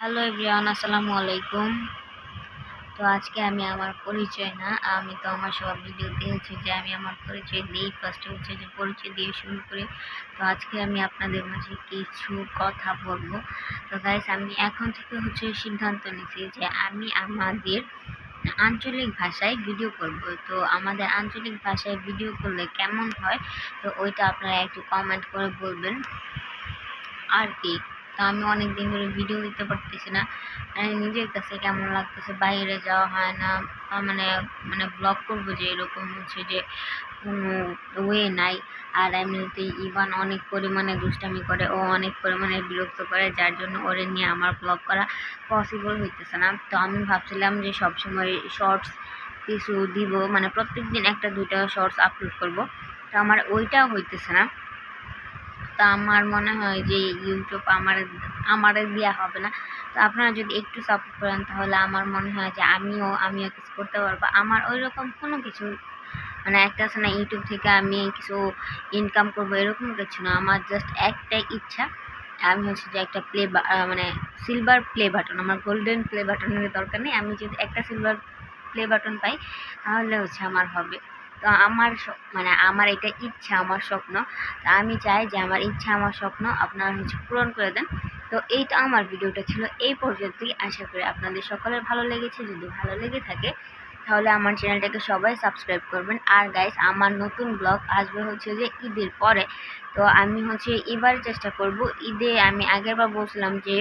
Hello everyone আসসালামু আলাইকুম। তো আজকে আমি আমার পরিচয় না, আমি তো আমার সব ভিডিওতে হচ্ছে যে আমি আমার পরিচয় দিই। ফার্স্টে হচ্ছে যে পরিচয় দিয়ে শুরু করি। তো আজকে আমি আপনাদের মাঝে কিছু কথা বলব। তো গাইস আমি এখন থেকে হচ্ছে সিদ্ধান্ত নিয়েছি যে আমি আমাদের আঞ্চলিক ভাষায় ভিডিও করব। তো আমাদের আঞ্চলিক ভাষায় ভিডিও করলে কেমন হয়? তো ওইটা আপনারা একটু কমেন্ট করে বলবেন। আর কি? তো আমি অনেক দিন ধরে ভিডিও দিতে পারতেছি না। মানে নিজের কাছে কেমন লাগতেছে? বাইরে যাওয়া হয় না। মানে মানে ব্লগ করব যে এরকম হচ্ছে যে কোনো ওয়ে নাই। আর এমনিতে ইভান অনেক পরিমাণে দুষ্টামি করে। ও অনেক পরিমাণে বিরক্ত করে, যার জন্য ওরে নিয়ে আমার ব্লগ করা পসিবল হইতেছে না। তো আমি ভাবছিলাম যে সবসময় শর্টস কিছু দিব। মানে প্রত্যেক দিন একটা, দুইটা শর্টস আপলোড করব। তো আমার ওইটাও হইতেছে না। তো আমার মনে হয় যে ইউটিউব আমার আমার দেওয়া হবে না। তো আপনারা যদি একটু সাপোর্ট করেন, তাহলে আমার মনে হয় যে আমিও আমিও কিছু করতে পারব। আমার ওই রকম কোনো কিছু মানে একটা আছে না, ইউটিউব থেকে আমি কিছু ইনকাম করব, এরকম কিছু না। আমার জাস্ট একটাই ইচ্ছা, আমি হচ্ছে যে একটা প্লে মানে সিলভার প্লে বাটন আমার গোল্ডেন প্লে বাটনের দরকার নেই। আমি যদি একটা সিলভার প্লে বাটন পাই, তাহলে হচ্ছে আমার হবে। তো আমার মানে আমার এটা ইচ্ছা, আমার স্বপ্ন। তো আমি চাই যে আমার ইচ্ছা, আমার স্বপ্ন আপনারা হচ্ছে পূরণ করে দেন। তো এইটা আমার ভিডিওটা ছিল এই পর্যন্তই। আশা করি আপনাদের সকলের ভালো লেগেছে। যদি ভালো লেগে থাকে, তাহলে আমার চ্যানেলটাকে সবাই সাবস্ক্রাইব করবেন। আর গাইস আমার নতুন ব্লগ আসবে হচ্ছে যে ঈদের পরে। তো আমি হচ্ছে এবার চেষ্টা করব। ঈদে আমি আগেরবার বলছিলাম যে